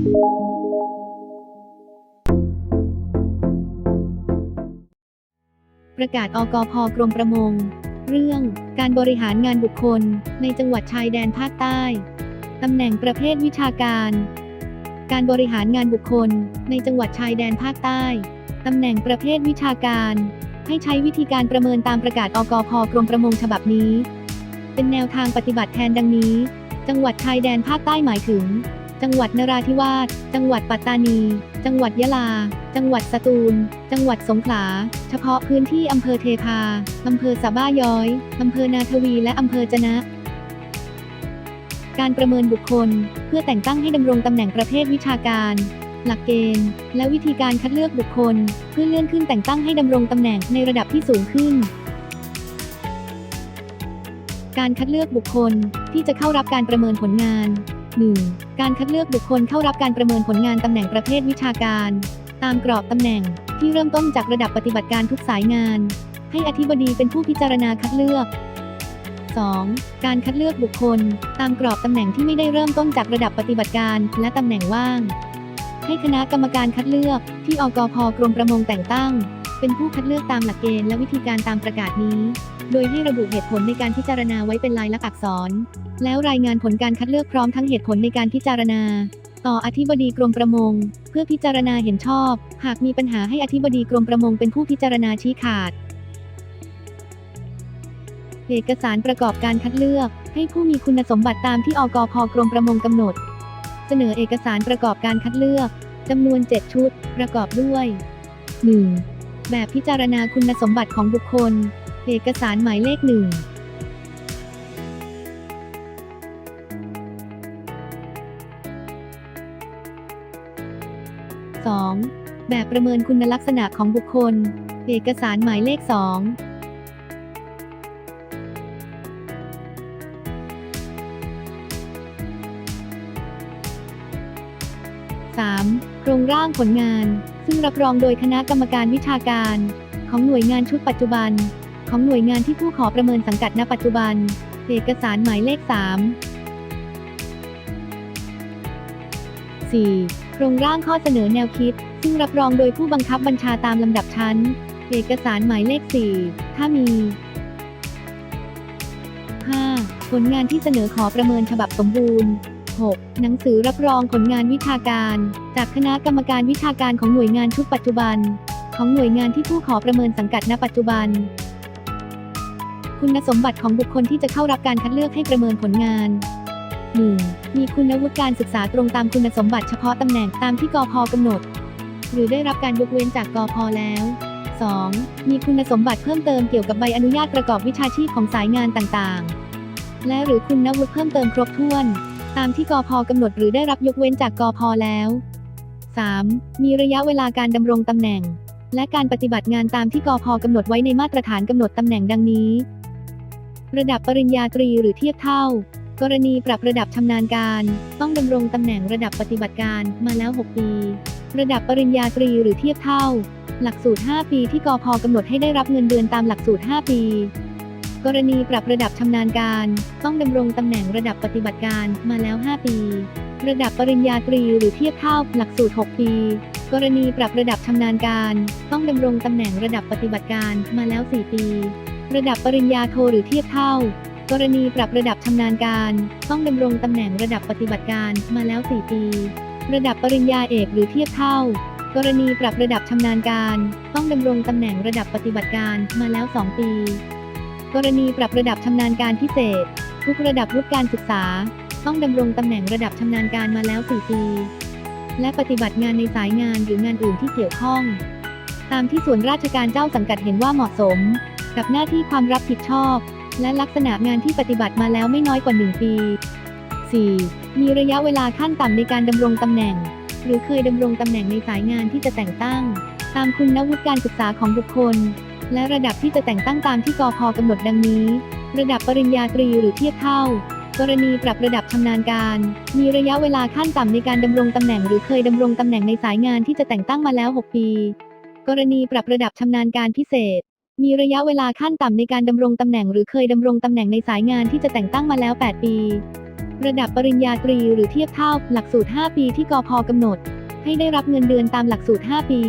ประกาศอกพกรมประมง เรื่องการบริหารงานบุคคล ในจังหวัดชายแดนภาคใต้ ตำแหน่งประเภทวิชาการ การบริหารงานบุคคล ในจังหวัดชายแดนภาคใต้ ตำแหน่งประเภทวิชาการ ให้ใช้วิธีการประเมินตามประกาศอกพกรมประมงฉบับนี้ เป็นแนวทางปฏิบัติแทนดังนี้ จังหวัดชายแดนภาคใต้หมายถึง จังหวัดนราธิวาส จังหวัดปัตตานี จังหวัดยะลา จังหวัดสตูล จังหวัดสงขลา เฉพาะพื้นที่อำเภอเทพา อำเภอสะบ้าย้อย อำเภอนาทวี และอำเภอจะนะการประเมินบุคคล เพื่อแต่งตั้งให้ดำรงตำแหน่งประเภทวิชาการ หลักเกณฑ์ และวิธีการคัดเลือกบุคคล เพื่อเลื่อนขึ้นแต่งตั้งให้ดำรงตำแหน่งในระดับที่สูงขึ้น การคัดเลือกบุคคลที่จะเข้ารับการประเมินผลงาน 1. การคัดเลือกบุคคลเข้ารับการประเมินผลงานตำแหน่งประเภทวิชาการ ตามกรอบตำแหน่งที่เริ่มต้นจากระดับปฏิบัติการทุกสายงาน ให้อธิบดีเป็นผู้พิจารณาคัดเลือก 2. การคัดเลือกบุคคล ตามกรอบตำแหน่งที่ไม่ได้เริ่มต้นจากระดับปฏิบัติการ และตำแหน่งว่าง ให้คณะกรรมการคัดเลือกที่อกพกรมประมงแต่งตั้ง เป็นผู้คัดเลือกตามหลักเกณฑ์และวิธีการตามประกาศนี้ โดยให้ระบุเหตุผลในการพิจารณาไว้เป็นลายลักษณ์อักษร แล้วรายงานผลการคัดเลือกพร้อมทั้งเหตุผลในการพิจารณา ต่ออธิบดีกรมประมง เพื่อพิจารณาเห็นชอบ หากมีปัญหาให้อธิบดีกรมประมงเป็นผู้พิจารณาชี้ขาดเอกสารประกอบการคัดเลือก ให้ผู้มีคุณสมบัติตามที่อกพกรมประมงกำหนด เสนอเอกสารประกอบการคัดเลือกจำนวน 7 ชุด ประกอบด้วย 1. แบบพิจารณาคุณสมบัติของบุคคล เอกสารหมายเลขหนึ่งสองแบบประเมินคุณลักษณะของบุคคล เอกสารหมายเลข2 3. โรงร่างผลงาน ซึ่งรับรองโดยคณะกรรมการวิชาการ ของหน่วยงานชุดปัจจุบัน ของหน่วยงานที่ผู้ขอประเมินสังกัดณปัจจุบัน เอกสารหมายเลข 3 4. โครงร่างข้อเสนอแนวคิด ซึ่งรับรองโดยผู้บังคับบัญชาตามลำดับชั้น เอกสารหมายเลข 4 ถ้ามี 5. ผลงานที่เสนอขอประเมินฉบับสมบูรณ์ 6. หนังสือรับรองผลงานวิชาการ จากคณะกรรมการวิชาการของหน่วยงานชุดปัจจุบัน ของหน่วยงานที่ผู้ขอประเมินสังกัดณปัจจุบัน คุณสมบัติของบุคคลที่จะเข้ารับการคัดเลือกให้ประเมินผลงาน 1. มีคุณวุฒิการศึกษาตรงตามคุณสมบัติเฉพาะตำแหน่งตามที่กพกำหนด หรือได้รับการยกเว้นจากกพแล้ว 2. มีคุณสมบัติเพิ่มเติมเกี่ยวกับใบอนุญาตประกอบวิชาชีพของสายงานต่างๆ และหรือคุณวุฒิเพิ่มเติมครบถ้วน ตามที่กพกำหนดหรือได้รับยกเว้นจากกพแล้ว 3. มีระยะเวลาการดำรงตำแหน่ง และการปฏิบัติงานตามที่กอพกำหนดไว้ในมาตรฐานกำหนดตำแหน่งดังนี้ ระดับปริญญาตรีหรือเทียบเท่า กรณีปรับระดับชำนาญการ ต้องดำรงตำแหน่งระดับปฏิบัติการมาแล้ว 6 ปี ระดับปริญญาตรีหรือเทียบเท่า หลักสูตร 5 ปีที่กอพกำหนดให้ได้รับเงินเดือนตามหลักสูตร 5 ปีกรณีปรับระดับชำนาญการ ต้องดำรงตำแหน่งระดับปฏิบัติการมาแล้ว 5 ปี ระดับปริญญาตรีหรือเทียบเท่าหลักสูตร 6 ปี กรณีปรับระดับชำนาญการ ต้องดำรงตำแหน่งระดับปฏิบัติการมาแล้ว 4 ปี ระดับปริญญาโทหรือเทียบเท่า กรณีปรับระดับชำนาญการ ต้องดำรงตำแหน่งระดับปฏิบัติการมาแล้ว 4 ปี ระดับปริญญาเอกหรือเทียบเท่า กรณีปรับระดับชำนาญการ ต้องดำรงตำแหน่งระดับปฏิบัติการมาแล้ว 2 ปี กรณีปรับระดับชำนาญการพิเศษ ทุกระดับวุฒิการศึกษา ต้องดำรงตำแหน่งระดับชำนาญการมาแล้ว 4 ปี และปฏิบัติงานในสายงานหรืองานอื่นที่เกี่ยวข้อง ตามที่ส่วนราชการเจ้าสังกัดเห็นว่าเหมาะสม กับหน้าที่ความรับผิดชอบ และลักษณะงานที่ปฏิบัติมาแล้วไม่น้อยกว่า 1 ปี 4. มีระยะเวลาขั้นต่ำในการดำรงตำแหน่ง หรือเคยดำรงตำแหน่งในสายงานที่จะแต่งตั้ง ตามคุณวุฒิการศึกษาของบุคคล และระดับที่จะแต่งตั้งตามที่กอพกำหนดดังนี้ ระดับปริญญาตรีหรือเทียบเท่า กรณีปรับระดับชำนาญการ มีระยะเวลาขั้นต่ำในการดำรงตำแหน่งหรือเคยดำรงตำแหน่งในสายงานที่จะแต่งตั้งมาแล้ว 6 ปี กรณีปรับระดับชำนาญการพิเศษ มีระยะเวลาขั้นต่ำในการดำรงตำแหน่งหรือเคยดำรงตำแหน่งในสายงานที่จะแต่งตั้งมาแล้ว 8 ปี ระดับปริญญาตรีหรือเทียบเท่าหลักสูตร 5 ปีที่กพกำหนด ให้ได้รับเงินเดือนตามหลักสูตร 5 ปี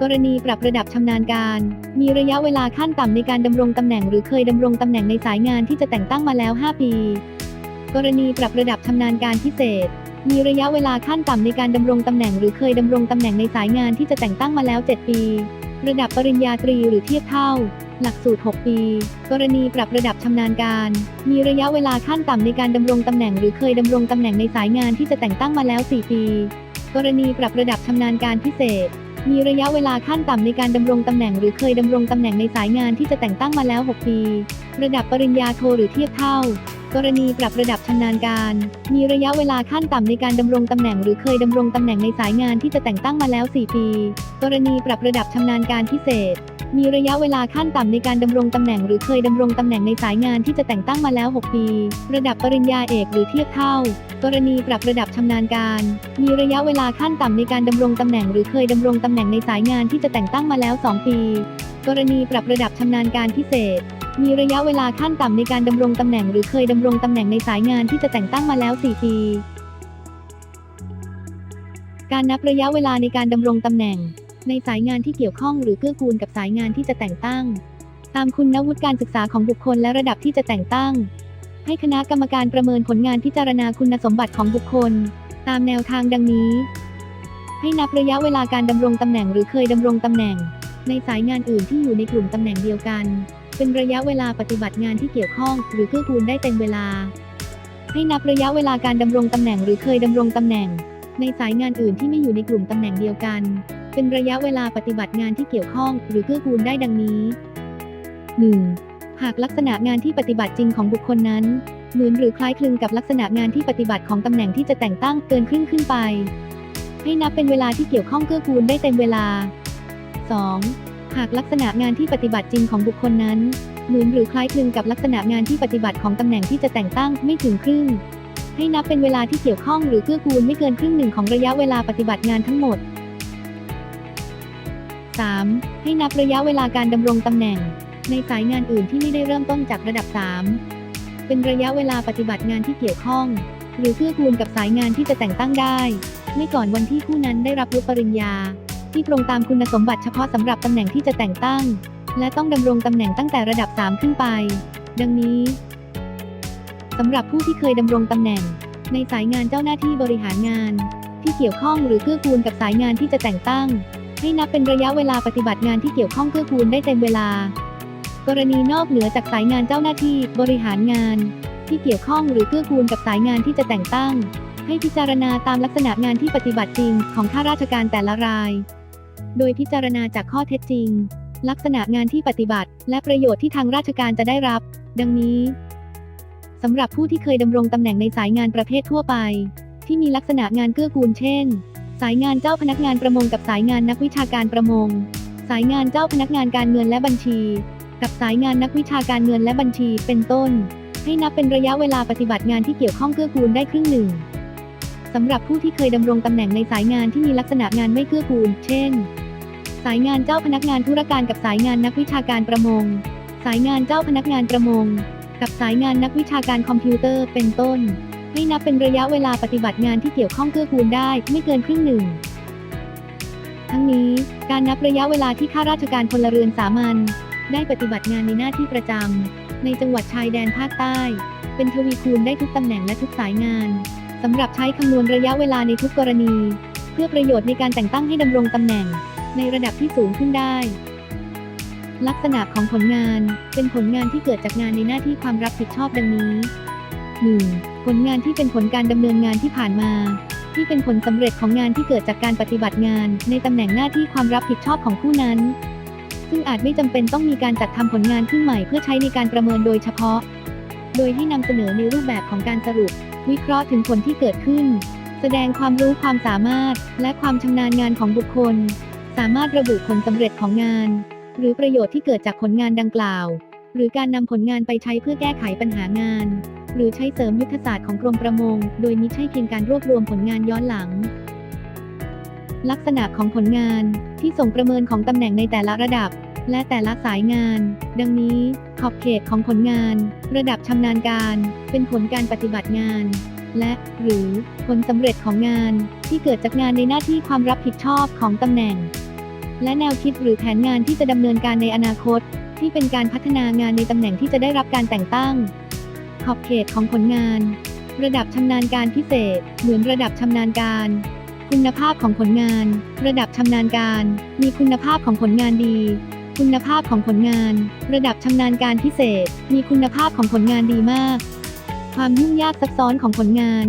กรณีปรับระดับชำนาญการ มีระยะเวลาขั้นต่ำในการดำรงตำแหน่งหรือเคยดำรงตำแหน่งในสายงานที่จะแต่งตั้งมาแล้ว 5 ปี กรณีปรับระดับชำนาญการพิเศษ มีระยะเวลาขั้นต่ำในการดำรงตำแหน่งหรือเคยดำรงตำแหน่งในสายงานที่จะแต่งตั้งมาแล้ว 7 ปี ระดับปริญญาตรีหรือเทียบเท่า หลักสูตร 6 ปี กรณีปรับระดับชำนาญการ มีระยะเวลาขั้นต่ำในการดำรงตำแหน่งหรือเคยดำรงตำแหน่งในสายงานที่จะแต่งตั้งมาแล้ว 4 ปี กรณีปรับระดับชำนาญการพิเศษมีระยะเวลาขั้นต่ำในการดำรงตำแหน่งหรือเคยดำรงตำแหน่งในสายงานที่จะแต่งตั้งมาแล้ว 6 ปี ระดับปริญญาโทหรือเทียบเท่า กรณีปรับระดับชำนาญการ มีระยะเวลาขั้นต่ำในการดำรงตำแหน่งหรือเคยดำรงตำแหน่งในสายงานที่จะแต่งตั้งมาแล้ว 4 ปี กรณีปรับระดับชำนาญการพิเศษ มีระยะเวลาขั้นต่ำในการดำรงตำแหน่งหรือเคยดำรงตำแหน่งในสายงานที่จะแต่งตั้งมาแล้ว 6 ปี ระดับปริญญาเอกหรือเทียบเท่า กรณีปรับระดับชำนาญการ มีระยะเวลาขั้นต่ำในการดำรงตำแหน่งหรือเคยดำรงตำแหน่งในสายงานที่จะแต่งตั้งมาแล้ว 2 ปี กรณีปรับระดับชำนาญการพิเศษ มีระยะเวลาขั้นต่ำในการดำรงตำแหน่งหรือเคยดำรงตำแหน่งในสายงานที่จะแต่งตั้งมาแล้ว 4 ปี การนับระยะเวลาในการดำรงตำแหน่ง ในสายงานที่เกี่ยวข้องหรือเกื้อกูลกับสายงานที่จะแต่งตั้ง ตามคุณวุฒิการศึกษาของบุคคลและระดับที่จะแต่งตั้ง ให้คณะกรรมการประเมินผลงานพิจารณาคุณสมบัติของบุคคล ตามแนวทางดังนี้ ให้นับระยะเวลาการดำรงตำแหน่งหรือเคยดำรงตำแหน่ง ในสายงานอื่นที่อยู่ในกลุ่มตำแหน่งเดียวกัน เป็นระยะเวลาปฏิบัติงานที่เกี่ยวข้อง หรือเกื้อกูลได้เต็มเวลา ให้นับระยะเวลาการดำรงตำแหน่งหรือเคยดำรงตำแหน่ง ในสายงานอื่นที่ไม่อยู่ในกลุ่มตำแหน่งเดียวกัน เป็นระยะเวลาปฏิบัติงานที่เกี่ยวข้อง หรือเกื้อกูลได้ดังนี้ 1. หากลักษณะงานที่ปฏิบัติจริงของบุคคลนั้น เหมือนหรือคล้ายคลึงกับลักษณะงานที่ปฏิบัติของตำแหน่งที่จะแต่งตั้งเกินครึ่งขึ้นไป ให้นับเป็นเวลาที่เกี่ยวข้องเกื้อกูลได้เต็มเวลา 2. หากลักษณะงานที่ปฏิบัติจริงของบุคคลนั้น เหมือนหรือคล้ายคลึงกับลักษณะงานที่ปฏิบัติของตำแหน่งที่จะแต่งตั้งไม่ถึงครึ่ง ให้นับเป็นเวลาที่เกี่ยวข้องหรือเกื้อกูลไม่เกินครึ่งหนึ่งของระยะเวลาปฏิบัติงานทั้งหมด 3. ให้นับระยะเวลาการดำรงตำแหน่ง ในสายงานอื่นที่ไม่ได้เริ่มต้นจากระดับ 3 เป็นระยะเวลาปฏิบัติงานที่เกี่ยวข้อง หรือเกื้อกูลกับสายงานที่จะแต่งตั้งได้ ไม่ก่อนวันที่ผู้นั้นได้รับวุฒิปริญญา ที่ตรงตามคุณสมบัติเฉพาะสำหรับตำแหน่งที่จะแต่งตั้ง และต้องดำรงตำแหน่งตั้งแต่ระดับ 3 ขึ้นไป ดังนี้สำหรับผู้ที่เคยดำรงตำแหน่ง ในสายงานเจ้าหน้าที่บริหารงาน ที่เกี่ยวข้องหรือเกื้อกูลกับสายงานที่จะแต่งตั้ง ให้นับเป็นระยะเวลาปฏิบัติงานที่เกี่ยวข้องเกื้อกูลได้เต็มเวลา กรณีนอกเหนือจากสายงานเจ้าหน้าที่บริหารงาน ที่เกี่ยวข้องหรือเกื้อกูลกับสายงานที่จะแต่งตั้งให้พิจารณาตามลักษณะงานที่ปฏิบัติจริงของข้าราชการแต่ละราย โดยพิจารณาจากข้อเท็จจริง ลักษณะงานที่ปฏิบัติ และประโยชน์ที่ทางราชการจะได้รับ ดังนี้สำหรับผู้ที่เคยดำรงตำแหน่งในสายงานประเภททั่วไป ที่มีลักษณะงานเกื้อกูลเช่น สายงานเจ้าพนักงานประมงกับสายงานนักวิชาการประมง สายงานเจ้าพนักงานการเงินและบัญชี กับสายงานนักวิชาการเงินและบัญชีเป็นต้น ให้นับเป็นระยะเวลาปฏิบัติงานที่เกี่ยวข้องเกื้อกูลได้ครึ่งหนึ่ง สำหรับผู้ที่เคยดำรงตำแหน่งในสายงานที่มีลักษณะงานไม่เกื้อกูล เช่น สายงานเจ้าพนักงานธุรการกับสายงานนักวิชาการประมง สายงานเจ้าพนักงานประมง กับสายงานนักวิชาการคอมพิวเตอร์ เป็นต้นให้นับเป็นระยะเวลาปฏิบัติงานที่เกี่ยวข้องเกื้อกูลได้ ไม่เกินครึ่งหนึ่ง ทั้งนี้การนับระยะเวลาที่ข้าราชการพลเรือนสามัญได้ปฏิบัติงานในหน้าที่ประจำในจังหวัดชายแดนภาคใต้ เป็นทวีคูณได้ทุกตำแหน่งและทุกสายงาน สำหรับใช้คำนวณระยะเวลาในทุกกรณี เพื่อประโยชน์ในการแต่งตั้งให้ดำรงตำแหน่ง ในระดับที่สูงขึ้นได้ ลักษณะของผลงานเป็นผลงานที่เกิดจากงานในหน้าที่ความรับผิดชอบดังนี้ 1. ผลงานที่เป็นผลการดำเนินงานที่ผ่านมา ที่เป็นผลสำเร็จของงานที่เกิดจากการปฏิบัติงาน ในตำแหน่งหน้าที่ความรับผิดชอบของผู้นั้น ซึ่งอาจไม่จำเป็นต้องมีการจัดทำผลงานขึ้นใหม่เพื่อใช้ในการประเมินโดยเฉพาะ โดยให้นำเสนอในรูปแบบของการสรุป วิเคราะห์ถึงผลที่เกิดขึ้น แสดงความรู้ความสามารถ และความชำนาญงานของบุคคล สามารถระบุผลสำเร็จของงาน หรือประโยชน์ที่เกิดจากผลงานดังกล่าว หรือการนำผลงานไปใช้เพื่อแก้ไขปัญหางาน หรือใช้เสริมยุทธศาสตร์ของกรมประมง โดยมิใช่เพียงการรวบรวมผลงานย้อนหลัง ลักษณะของผลงานที่ส่งประเมินของตำแหน่งในแต่ละระดับ และแต่ละสายงาน ดังนี้ ขอบเขตของผลงาน ระดับชำนาญการ เป็นผลการปฏิบัติงาน และหรือผลสำเร็จของงานที่เกิดจากงานในหน้าที่ความรับผิดชอบของตำแหน่ง และแนวคิดหรือแผนงานที่จะดำเนินการในอนาคต ที่เป็นการพัฒนางานในตำแหน่งที่จะได้รับการแต่งตั้ง ขอบเขตของผลงาน ระดับชำนาญการพิเศษ เหมือนระดับชำนาญการคุณภาพของผลงาน ระดับชำนาญการ มีคุณภาพของผลงานดี คุณภาพของผลงาน ระดับชำนาญการพิเศษ มีคุณภาพของผลงานดีมาก ความยุ่งยากซับซ้อนของผลงาน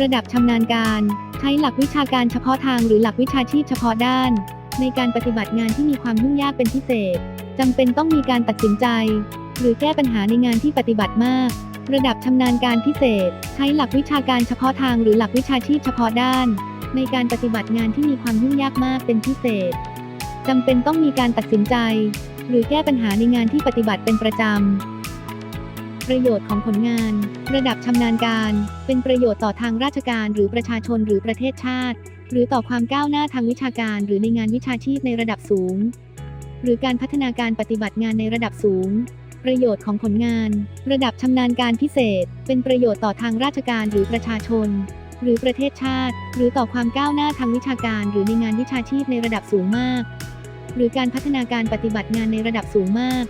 ระดับชำนาญการ ใช้หลักวิชาการเฉพาะทางหรือหลักวิชาชีพเฉพาะด้าน ในการปฏิบัติงานที่มีความยุ่งยากเป็นพิเศษจำเป็นต้องมีการตัดสินใจ หรือแก้ปัญหาในงานที่ปฏิบัติมาก ระดับชำนาญการพิเศษ ใช้หลักวิชาการเฉพาะทางหรือหลักวิชาชีพเฉพาะด้าน ในการปฏิบัติงานที่มีความยุ่งยากมากเป็นพิเศษ จำเป็นต้องมีการตัดสินใจ หรือแก้ปัญหาในงานที่ปฏิบัติเป็นประจำ ประโยชน์ของผลงาน ระดับชำนาญการ เป็นประโยชน์ต่อทางราชการหรือประชาชนหรือประเทศชาติ หรือต่อความก้าวหน้าทางวิชาการหรือในงานวิชาชีพในระดับสูง หรือการพัฒนาการปฏิบัติงานในระดับสูงประโยชน์ของผลงาน ระดับชำนาญการพิเศษ เป็นประโยชน์ต่อทางราชการหรือประชาชน หรือประเทศชาติ หรือต่อความก้าวหน้าทางวิชาการ หรือในงานวิชาชีพในระดับสูงมาก หรือการพัฒนาการปฏิบัติงานในระดับสูงมาก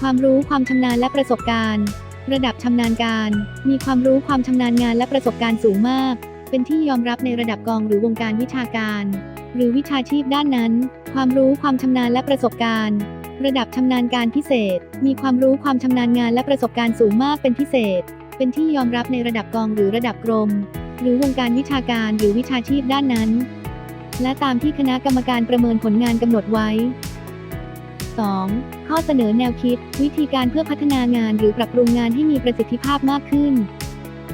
ความรู้ความชำนาญและประสบการณ์ ระดับชำนาญการ มีความรู้ความชำนาญงานและประสบการณ์สูงมาก เป็นที่ยอมรับในระดับกองหรือวงการวิชาการ หรือวิชาชีพด้านนั้น ความรู้ความชำนาญและประสบการณ์ ระดับชำนาญการพิเศษ มีความรู้ความชำนาญงานและประสบการณ์สูงมากเป็นพิเศษ เป็นที่ยอมรับในระดับกองหรือระดับกรม หรือวงการวิชาการหรือวิชาชีพด้านนั้น และตามที่คณะกรรมการประเมินผลงานกำหนดไว้ 2. ข้อเสนอแนวคิด วิธีการเพื่อพัฒนางานหรือปรับปรุงงานให้มีประสิทธิภาพมากขึ้น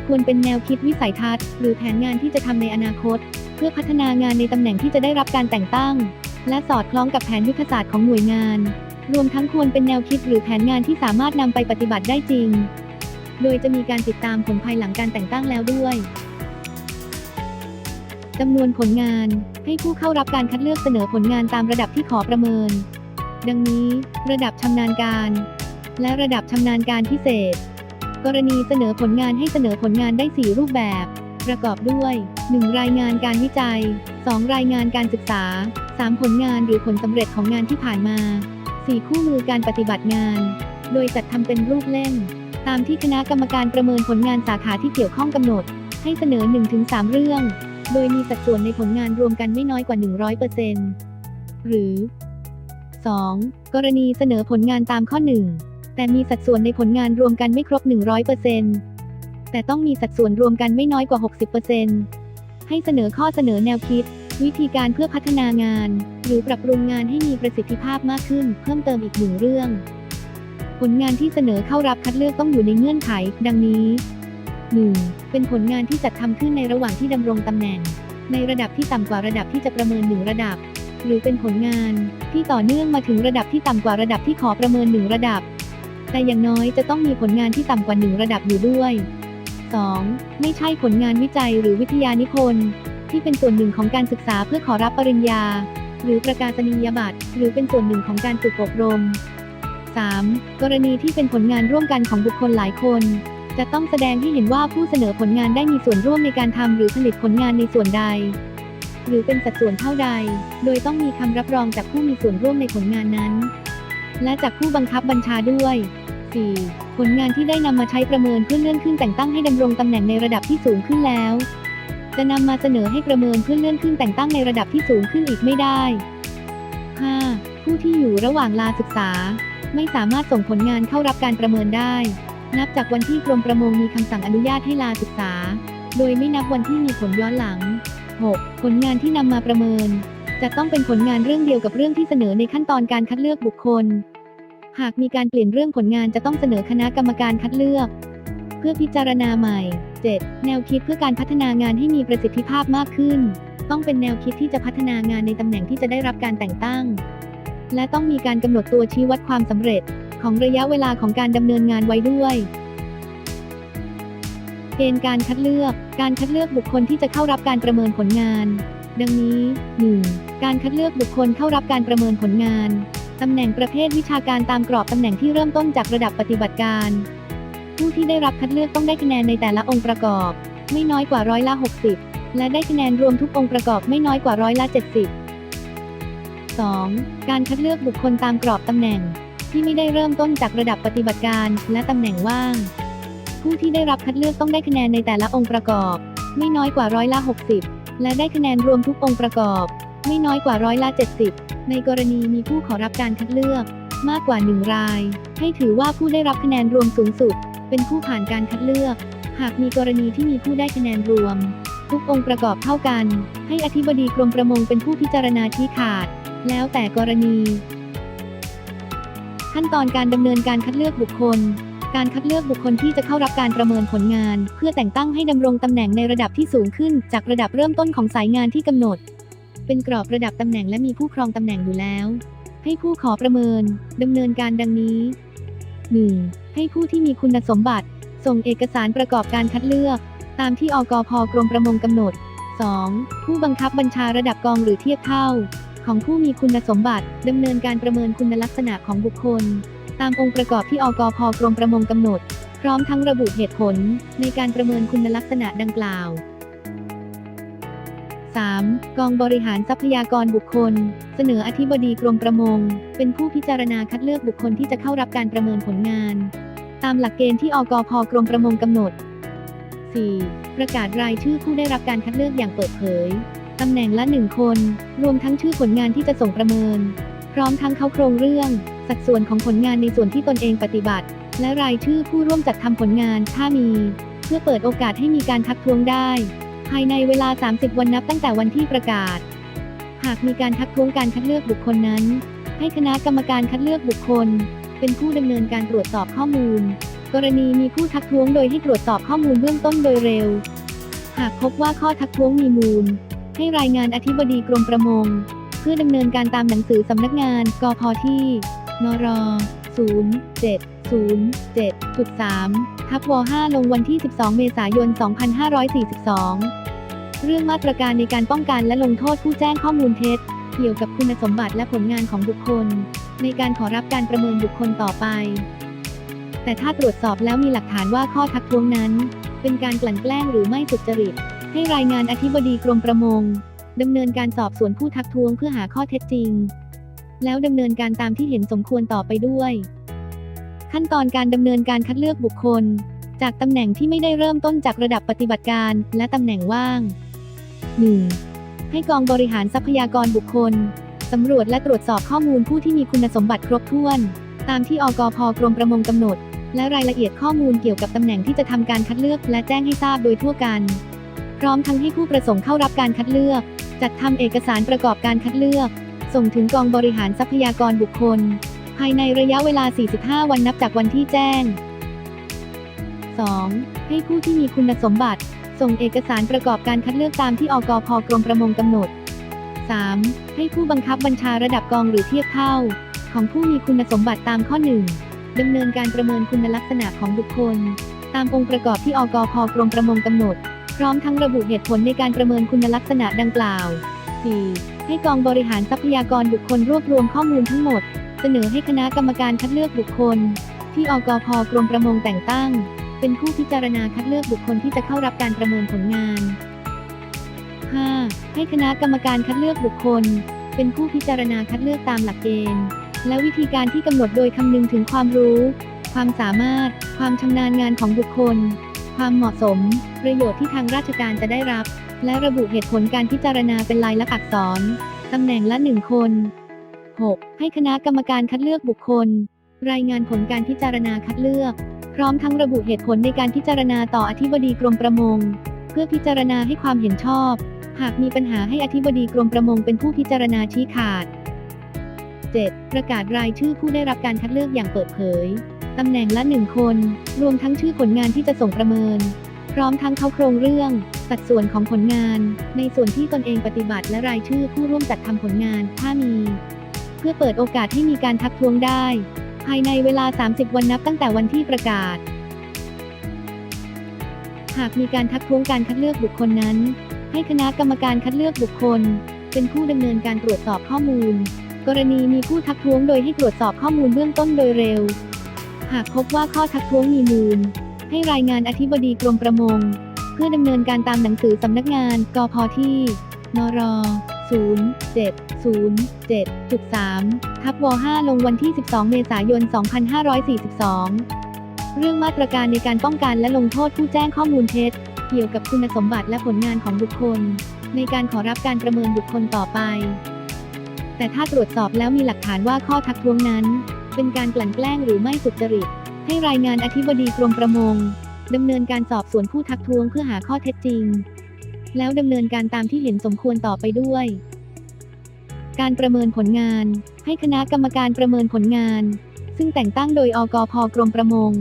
ควรเป็นแนวคิดวิสัยทัศน์ หรือแผนงานที่จะทำในอนาคต เพื่อพัฒนางานในตำแหน่งที่จะได้รับการแต่งตั้ง และสอดคล้องกับแผนยุทธศาสตร์ของหน่วยงาน รวมทั้งควรเป็นแนวคิดหรือแผนงานที่สามารถนำไปปฏิบัติได้จริง โดยจะมีการติดตามผลภายหลังการแต่งตั้งแล้วด้วย จำนวนผลงาน ให้ผู้เข้ารับการคัดเลือกเสนอผลงานตามระดับที่ขอประเมิน ดังนี้ ระดับชำนาญการ และระดับชำนาญการพิเศษ กรณีเสนอผลงานให้เสนอผลงานได้ 4 รูปแบบ ประกอบด้วย 1. รายงานการวิจัย 2. รายงานการศึกษา 3. ผลงานหรือผลสำเร็จของงานที่ผ่านมา 4. คู่มือการปฏิบัติงาน โดยจัดทำเป็นรูปเล่ม ตามที่คณะกรรมการประเมินผลงานสาขาที่เกี่ยวข้องกำหนด ให้เสนอ 1-3 เรื่อง โดยมีสัดส่วนในผลงานรวมกันไม่น้อยกว่า 100%หรือ 2. กรณีเสนอผลงานตามข้อ 1 แต่มีสัดส่วนในผลงานรวมกันไม่ครบ 100%แต่ต้องมีสัดส่วนรวมกันไม่น้อยกว่า 60%ให้เสนอข้อเสนอแนวคิด วิธีการเพื่อพัฒนางาน หรือปรับปรุงงานให้มีประสิทธิภาพมากขึ้น เพิ่มเติมอีกหนึ่งเรื่อง ผลงานที่เสนอเข้ารับคัดเลือกต้องอยู่ในเงื่อนไข ดังนี้ 1. เป็นผลงานที่จัดทำขึ้นในระหว่างที่ดำรงตำแหน่ง ในระดับที่ต่ำกว่าระดับที่จะประเมินหนึ่งระดับ หรือเป็นผลงานที่ต่อเนื่องมาถึงระดับที่ต่ำกว่าระดับที่ขอประเมินหนึ่งระดับ แต่อย่างน้อยจะต้องมีผลงานที่ต่ำกว่าหนึ่งระดับอยู่ด้วย 2. ไม่ใช่ผลงานวิจัยหรือวิทยานิพนธ์ที่เป็นส่วนหนึ่งของการศึกษาเพื่อขอรับปริญญา หรือประกาศนียบัตร หรือเป็นส่วนหนึ่งของการฝึกอบรม 3. กรณีที่เป็นผลงานร่วมกันของบุคคลหลายคน จะต้องแสดงให้เห็นว่าผู้เสนอผลงานได้มีส่วนร่วมในการทำหรือผลิตผลงานในส่วนใด หรือเป็นสัดส่วนเท่าใด โดยต้องมีคำรับรองจากผู้มีส่วนร่วมในผลงานนั้น และจากผู้บังคับบัญชาด้วย 4. ผลงานที่ได้นำมาใช้ประเมินเพื่อเลื่อนขึ้นแต่งตั้งให้ดำรงตำแหน่งในระดับที่สูงขึ้นแล้ว จะนำมาเสนอให้ประเมินเพื่อเลื่อนขึ้นแต่งตั้งในระดับที่สูงขึ้นอีกไม่ได้ 5. ผู้ที่อยู่ระหว่างลาศึกษา ไม่สามารถส่งผลงานเข้ารับการประเมินได้ นับจากวันที่กรมประมงมีคำสั่งอนุญาตให้ลาศึกษา โดยไม่นับวันที่มีผลย้อนหลัง 6. ผลงานที่นำมาประเมิน จะต้องเป็นผลงานเรื่องเดียวกับเรื่องที่เสนอในขั้นตอนการคัดเลือกบุคคล หากมีการเปลี่ยนเรื่องผลงานจะต้องเสนอคณะกรรมการคัดเลือก เพื่อพิจารณาใหม่ 7. แนวคิดเพื่อการพัฒนางานให้มีประสิทธิภาพมากขึ้น ต้องเป็นแนวคิดที่จะพัฒนางานในตำแหน่งที่จะได้รับการแต่งตั้ง และต้องมีการกำหนดตัวชี้วัดความสำเร็จ ของระยะเวลาของการดำเนินงานไว้ด้วยเกณฑ์การคัดเลือก การคัดเลือกบุคคลที่จะเข้ารับการประเมินผลงาน ดังนี้ 1. การคัดเลือกบุคคลเข้ารับการประเมินผลงาน ตำแหน่งประเภทวิชาการตามกรอบตำแหน่งที่เริ่มต้นจากระดับปฏิบัติการ ผู้ที่ได้รับคัดเลือกต้องได้คะแนนในแต่ละองค์ประกอบ ไม่น้อยกว่าร้อยละ 60 และได้คะแนนรวมทุกองค์ประกอบไม่น้อยกว่าร้อยละ 70 2. การคัดเลือกบุคคลตามกรอบตำแหน่ง ที่ไม่ได้เริ่มต้นจากระดับปฏิบัติการและตำแหน่งว่าง ผู้ที่ได้รับคัดเลือกต้องได้คะแนนในแต่ละองค์ประกอบ ไม่น้อยกว่าร้อยละ 60 และได้คะแนนรวมทุกองค์ประกอบ ไม่น้อยกว่าร้อยละ 70 ในกรณีมีผู้ขอรับการคัดเลือกมากกว่าหนึ่งราย ให้ถือว่าผู้ได้รับคะแนนรวมสูงสุด เป็นผู้ผ่านการคัดเลือก หากมีกรณีที่มีผู้ได้คะแนนรวม ทุกองค์ประกอบเท่ากัน ให้อธิบดีกรมประมงเป็นผู้พิจารณาชี้ขาด แล้วแต่กรณี ขั้นตอนการดำเนินการคัดเลือกบุคคล การคัดเลือกบุคคลที่จะเข้ารับการประเมินผลงาน เพื่อแต่งตั้งให้ดำรงตำแหน่งในระดับที่สูงขึ้น จากระดับเริ่มต้นของสายงานที่กำหนด เป็นกรอบระดับตำแหน่งและมีผู้ครองตำแหน่งอยู่แล้ว ให้ผู้ขอประเมินดำเนินการดังนี้ 1. ให้ผู้ที่มีคุณสมบัติ ส่งเอกสารประกอบการคัดเลือก ตามที่อกพกรมประมงกำหนด 2. ผู้บังคับบัญชาระดับกองหรือเทียบเท่า ของผู้มีคุณสมบัติดำเนินการประเมินคุณลักษณะของบุคคล ตามองค์ประกอบที่อกพกรมประมงกำหนด พร้อมทั้งระบุเหตุผลในการประเมินคุณลักษณะดังกล่าว 3. กองบริหารทรัพยากรบุคคล เสนออธิบดีกรมประมง เป็นผู้พิจารณาคัดเลือกบุคคลที่จะเข้ารับการประเมินผลงาน ตามหลักเกณฑ์ที่อกพกรมประมงกำหนด 4. ประกาศรายชื่อผู้ได้รับการคัดเลือกอย่างเปิดเผย ตำแหน่งละหนึ่งคน รวมทั้งชื่อผลงานที่จะส่งประเมิน พร้อมทั้งเขาโครงเรื่อง สัดส่วนของผลงานในส่วนที่ตนเองปฏิบัติ และรายชื่อผู้ร่วมจัดทำผลงานถ้ามี เพื่อเปิดโอกาสให้มีการทักท้วงได้ ภายในเวลา 30 วันนับตั้งแต่วันที่ประกาศ หากมีการทักท้วงการคัดเลือกบุคคลนั้น ให้คณะกรรมการคัดเลือกบุคคล เป็นผู้ดำเนินการตรวจสอบข้อมูล กรณีมีผู้ทักท้วงโดยให้ตรวจสอบข้อมูลเบื้องต้นโดยเร็ว หากพบว่าข้อทักท้วงมีมูล ให้รายงานอธิบดีกรมประมง เพื่อดำเนินการตามหนังสือสำนักงาน กพที่ นร 0707.3 ทับว5ลงวันที่ 12 เมษายน 2542 เรื่องมาตรการในการป้องกันและลงโทษผู้แจ้งข้อมูลเท็จ เกี่ยวกับคุณสมบัติและผลงานของบุคคล ในการขอรับการประเมินบุคคลต่อไป แต่ถ้าตรวจสอบแล้วมีหลักฐานว่าข้อทักท้วงนั้น เป็นการกลั่นแกล้งหรือไม่สุจริต ให้รายงานอธิบดีกรมประมงดำเนินการสอบสวนผู้ทักท้วงเพื่อหาข้อเท็จจริง แล้วดำเนินการตามที่เห็นสมควรต่อไปด้วย ขั้นตอนการดำเนินการคัดเลือกบุคคล จากตำแหน่งที่ไม่ได้เริ่มต้นจากระดับปฏิบัติการ และตำแหน่งว่าง 1. ให้กองบริหารทรัพยากรบุคคลสำรวจและตรวจสอบข้อมูลผู้ที่มีคุณสมบัติครบถ้วน ตามที่อกพกรมประมงกำหนด และรายละเอียดข้อมูลเกี่ยวกับตำแหน่งที่จะทำการคัดเลือก และแจ้งให้ทราบโดยทั่วกัน พร้อมทั้งให้ผู้ประสงค์เข้ารับการคัดเลือก จัดทำเอกสารประกอบการคัดเลือก ส่งถึงกองบริหารทรัพยากรบุคคล ภายในระยะเวลา 45 วันนับจากวันที่แจ้ง 2. ให้ผู้ที่มีคุณสมบัติ ส่งเอกสารประกอบการคัดเลือกตามที่อกพกรมประมงกำหนด 3. ให้ผู้บังคับบัญชาระดับกองหรือเทียบเท่า ของผู้มีคุณสมบัติตามข้อ 1ดำเนินการประเมินคุณลักษณะของบุคคล ตามองค์ประกอบที่อกพกรมประมงกำหนด พร้อมทั้งระบุเหตุผลในการประเมินคุณลักษณะดังกล่าว 4. ให้กองบริหารทรัพยากรบุคคลรวบรวมข้อมูลทั้งหมด เสนอให้คณะกรรมการคัดเลือกบุคคล ที่อกพกรมประมงแต่งตั้ง เป็นผู้พิจารณาคัดเลือกบุคคลที่จะเข้ารับการประเมินผลงาน 5. ให้คณะกรรมการคัดเลือกบุคคล เป็นผู้พิจารณาคัดเลือกตามหลักเกณฑ์ และวิธีการที่กำหนดโดยคำนึงถึงความรู้ ความสามารถ ความชำนาญงานของบุคคล ความเหมาะสม ประโยชน์ที่ทางราชการจะได้รับ และระบุเหตุผลการพิจารณาเป็นลายลักษณ์อักษร ตำแหน่งละหนึ่งคน 6. ให้คณะกรรมการคัดเลือกบุคคล รายงานผลการพิจารณาคัดเลือก พร้อมทั้งระบุเหตุผลในการพิจารณาต่ออธิบดีกรมประมง เพื่อพิจารณาให้ความเห็นชอบ หากมีปัญหาให้อธิบดีกรมประมงเป็นผู้พิจารณาชี้ขาด 7. ประกาศรายชื่อผู้ได้รับการคัดเลือกอย่างเปิดเผย ตำแหน่งละหนึ่งคน รวมทั้งชื่อผลงานที่จะส่งประเมิน พร้อมทั้งเขาโครงเรื่อง สัดส่วนของผลงาน ในส่วนที่ตนเองปฏิบัติและรายชื่อผู้ร่วมจัดทำผลงานถ้ามี เพื่อเปิดโอกาสให้มีการทักท้วงได้ ภายในเวลา 30 วันนับตั้งแต่วันที่ประกาศ หากมีการทักท้วงการคัดเลือกบุคคลนั้น ให้คณะกรรมการคัดเลือกบุคคล เป็นผู้ดำเนินการตรวจสอบข้อมูล กรณีมีผู้ทักท้วงโดยให้ตรวจสอบข้อมูลเบื้องต้นโดยเร็ว หากพบว่าข้อทักท้วงมีมูล ให้รายงานอธิบดีกรมประมง เพื่อดำเนินการตามหนังสือสำนักงาน กพที่ นร 0707.3 ทับว5ลงวันที่ 12 เมษายน 2542 เรื่องมาตรการในการป้องกันและลงโทษผู้แจ้งข้อมูลเท็จ เกี่ยวกับคุณสมบัติและผลงานของบุคคล ในการขอรับการประเมินบุคคลต่อไป แต่ถ้าตรวจสอบแล้วมีหลักฐานว่าข้อทักท้วงนั้น เป็นการกลั่นแกล้งหรือไม่สุจริต ให้รายงานอธิบดีกรมประมงดำเนินการสอบสวนผู้ทักท้วงเพื่อหาข้อเท็จจริง แล้วดำเนินการตามที่เห็นสมควรต่อไปด้วย การประเมินผลงาน ให้คณะกรรมการประเมินผลงาน ซึ่งแต่งตั้งโดยอกพกรมประมง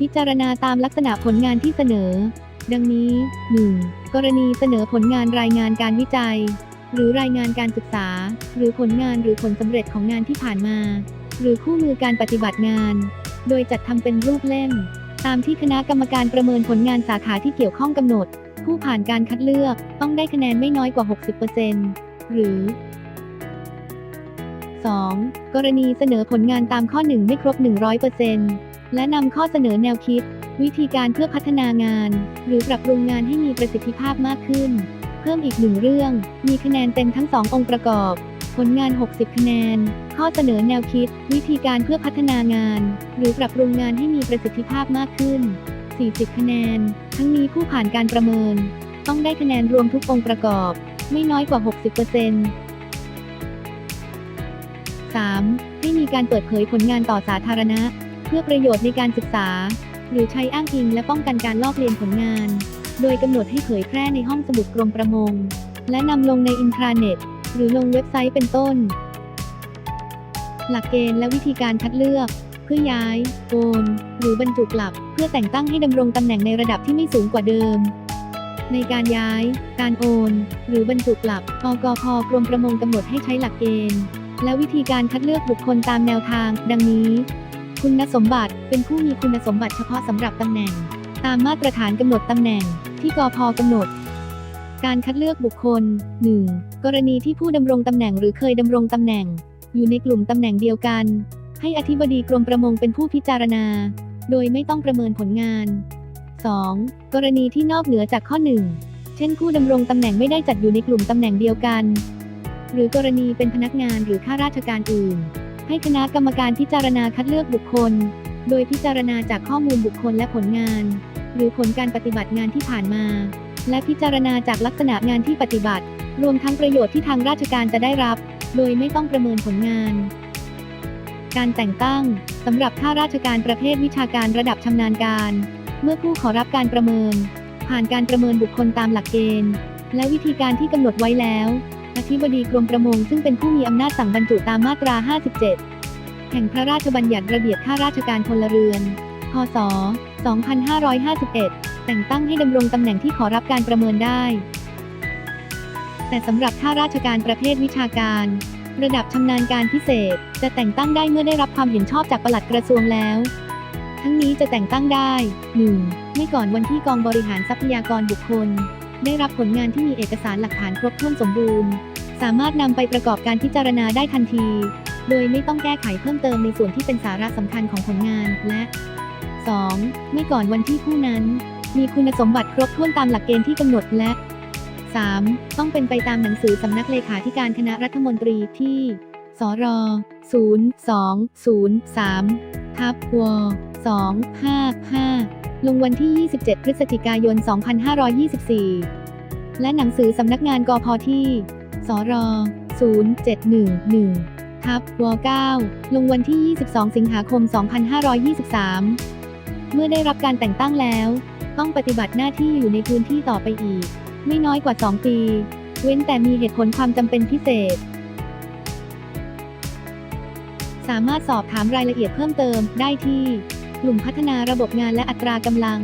พิจารณาตามลักษณะผลงานที่เสนอ ดังนี้ 1. กรณีเสนอผลงานรายงานการวิจัย หรือรายงานการศึกษา หรือผลงานหรือผลสำเร็จของงานที่ผ่านมา หรือคู่มือการปฏิบัติงาน โดยจัดทำเป็นรูปเล่ม ตามที่คณะกรรมการประเมินผลงานสาขาที่เกี่ยวข้องกำหนด ผู้ผ่านการคัดเลือกต้องได้คะแนนไม่น้อยกว่า 60%หรือ 2. กรณีเสนอผลงานตามข้อ 1 ไม่ครบ 100%และนำข้อเสนอแนวคิด วิธีการเพื่อพัฒนางาน หรือปรับปรุงงานให้มีประสิทธิภาพมากขึ้น เพิ่มอีกหนึ่งเรื่อง มีคะแนนเต็มทั้ง 2 องค์ประกอบ ผลงาน 60 คะแนน ข้อเสนอแนวคิด วิธีการเพื่อพัฒนางาน หรือปรับปรุงงานให้มีประสิทธิภาพมากขึ้น 40 คะแนน ทั้งนี้ผู้ผ่านการประเมิน ต้องได้คะแนนรวมทุกองค์ประกอบ ไม่น้อยกว่า 60% 3. ให้มีการเปิดเผยผลงานต่อสาธารณะ เพื่อประโยชน์ในการศึกษา หรือใช้อ้างอิงและป้องกันการลอกเลียนผลงาน โดยกำหนดให้เผยแพร่ในห้องสมุดกรมประมง และนำลงในอินทราเน็ต หรือลงเว็บไซต์เป็นต้น หลักเกณฑ์และวิธีการคัดเลือก เพื่อย้าย โอน หรือบรรจุกลับ เพื่อแต่งตั้งให้ดำรงตำแหน่งในระดับที่ไม่สูงกว่าเดิม ในการย้าย การโอน หรือบรรจุกลับอกพกรมประมงกำหนดให้ใช้หลักเกณฑ์ และวิธีการคัดเลือกบุคคลตามแนวทาง ดังนี้ คุณสมบัติเป็นผู้มีคุณสมบัติเฉพาะสำหรับตำแหน่ง ตามมาตรฐานกำหนดตำแหน่งที่กพกำหนด การคัดเลือกบุคคล 1. กรณีที่ผู้ดำรงตำแหน่งหรือเคยดำรงตำแหน่ง อยู่ในกลุ่มตำแหน่งเดียวกัน ให้อธิบดีกรมประมงเป็นผู้พิจารณา โดยไม่ต้องประเมินผลงาน 2. กรณีที่นอกเหนือจากข้อ 1 เช่น ผู้ดำรงตำแหน่งไม่ได้จัดอยู่ในกลุ่มตำแหน่งเดียวกัน หรือกรณีเป็นพนักงานหรือข้าราชการอื่น ให้คณะกรรมการพิจารณาคัดเลือกบุคคล โดยพิจารณาจากข้อมูลบุคคลและผลงาน หรือผลการปฏิบัติงานที่ผ่านมา และพิจารณาจากลักษณะงานที่ปฏิบัติ รวมทั้งประโยชน์ที่ทางราชการจะได้รับ โดยไม่ต้องประเมินผลงาน การแต่งตั้งสำหรับข้าราชการประเภทวิชาการระดับชำนาญการ เมื่อผู้ขอรับการประเมิน ผ่านการประเมินบุคคลตามหลักเกณฑ์ และวิธีการที่กำหนดไว้แล้วอธิบดีกรมประมงซึ่งเป็นผู้มีอำนาจสั่งบรรจุตามมาตรา 57 แห่งพระราชบัญญัติระเบียบข้าราชการพลเรือน พศ 2551 แต่งตั้งให้ดำรงตำแหน่งที่ขอรับการประเมินได้ แต่สำหรับข้าราชการประเภทวิชาการ ระดับชำนาญการพิเศษ จะแต่งตั้งได้เมื่อได้รับความเห็นชอบจากปลัดกระทรวงแล้ว ทั้งนี้จะแต่งตั้งได้ 1. ไม่ก่อนวันที่กองบริหารทรัพยากรบุคคล ได้รับผลงานที่มีเอกสารหลักฐานครบถ้วนสมบูรณ์ สามารถนำไปประกอบการพิจารณาได้ทันที โดยไม่ต้องแก้ไขเพิ่มเติมในส่วนที่เป็นสาระสำคัญของผลงานและ 2. ไม่ก่อนวันที่ผู้นั้น มีคุณสมบัติครบถ้วนตามหลักเกณฑ์ที่กำหนดและ 3. ต้องเป็นไปตามหนังสือสำนักเลขาธิการคณะรัฐมนตรีที่ สร 0203 ทับว255 ลงวันที่ 27 พฤศจิกายน 2524 และหนังสือสำนักงานกพที่ สร 0711 ทับว9ลงวันที่ 22 สิงหาคม 2523 เมื่อได้รับการแต่งตั้งแล้ว ต้องปฏิบัติหน้าที่อยู่ในพื้นที่ต่อไปอีก ไม่น้อยกว่า 2 ปี เว้นแต่มีเหตุผลความจำเป็นพิเศษ สามารถสอบถามรายละเอียดเพิ่มเติมได้ที่ กลุ่มพัฒนาระบบงานและอัตรากำลัง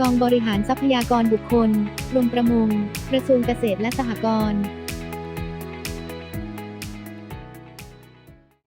กองบริหารทรัพยากรบุคคลกรมประมง กระทรวงเกษตรและสหกรณ์